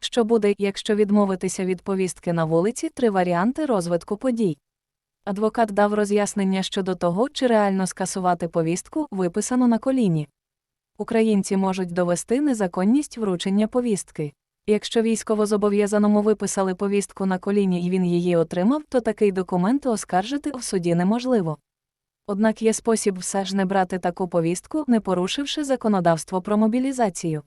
Що буде, якщо відмовитися від повістки на вулиці, три варіанти розвитку подій. Адвокат дав роз'яснення щодо того, чи реально скасувати повістку, виписану на коліні. Українці можуть довести незаконність вручення повістки. Якщо військовозобов'язаному виписали повістку на коліні і він її отримав, то такий документ оскаржити в суді неможливо. Однак є спосіб все ж не брати таку повістку, не порушивши законодавство про мобілізацію.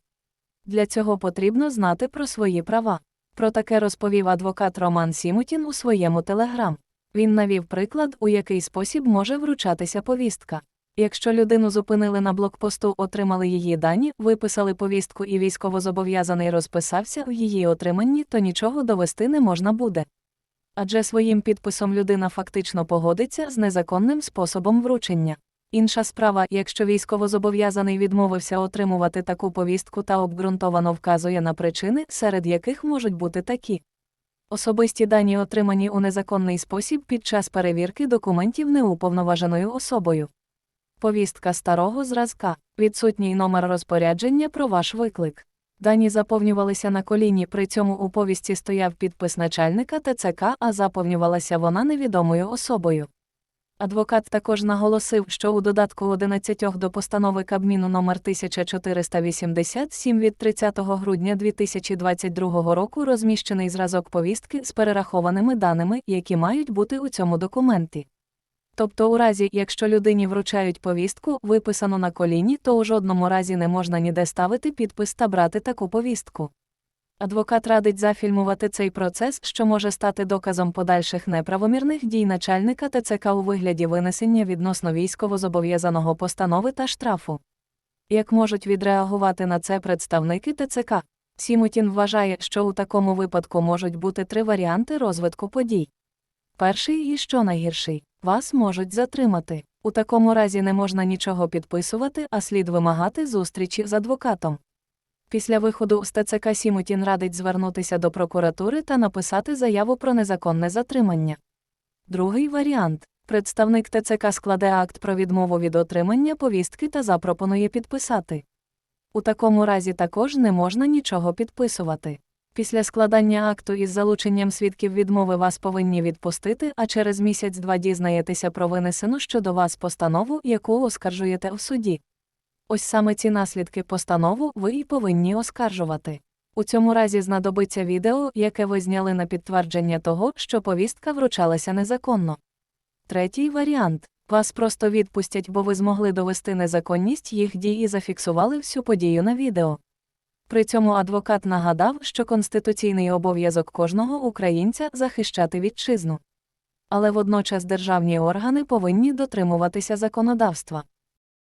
Для цього потрібно знати про свої права. Про таке розповів адвокат Роман Сімутін у своєму телеграм. Він навів приклад, у який спосіб може вручатися повістка. Якщо людину зупинили на блокпосту, отримали її дані, виписали повістку і військовозобов'язаний розписався у її отриманні, то нічого довести не можна буде. Адже своїм підписом людина фактично погодиться з незаконним способом вручення. Інша справа, якщо військовозобов'язаний відмовився отримувати таку повістку та обґрунтовано вказує на причини, серед яких можуть бути такі. Особисті дані отримані у незаконний спосіб під час перевірки документів неуповноваженою особою. Повістка старого зразка, відсутній номер розпорядження про ваш виклик. Дані заповнювалися на коліні, при цьому у повісті стояв підпис начальника ТЦК, а заповнювалася вона невідомою особою. Адвокат також наголосив, що у додатку 11 до постанови Кабміну номер 1487 від 30 грудня 2022 року розміщений зразок повістки з перерахованими даними, які мають бути у цьому документі. Тобто, у разі, якщо людині вручають повістку, виписану на коліні, то у жодному разі не можна ніде ставити підпис та брати таку повістку. Адвокат радить зафільмувати цей процес, що може стати доказом подальших неправомірних дій начальника ТЦК у вигляді винесення відносно військовозобов'язаного постанови та штрафу. Як можуть відреагувати на це представники ТЦК? Сімутін вважає, що у такому випадку можуть бути три варіанти розвитку подій. Перший і що найгірший вас можуть затримати. У такому разі не можна нічого підписувати, а слід вимагати зустрічі з адвокатом. Після виходу з ТЦК Сімутін радить звернутися до прокуратури та написати заяву про незаконне затримання. Другий варіант представник ТЦК складе акт про відмову від отримання повістки та запропонує підписати. У такому разі також не можна нічого підписувати. Після складання акту із залученням свідків відмови вас повинні відпустити, а через місяць-два дізнаєтеся про винесену щодо вас постанову, яку оскаржуєте в суді. Ось саме ці наслідки постанову ви і повинні оскаржувати. У цьому разі знадобиться відео, яке ви зняли на підтвердження того, що повістка вручалася незаконно. Третій варіант вас просто відпустять, бо ви змогли довести незаконність їх дій і зафіксували всю подію на відео. При цьому адвокат нагадав, що конституційний обов'язок кожного українця захищати вітчизну. Але водночас державні органи повинні дотримуватися законодавства.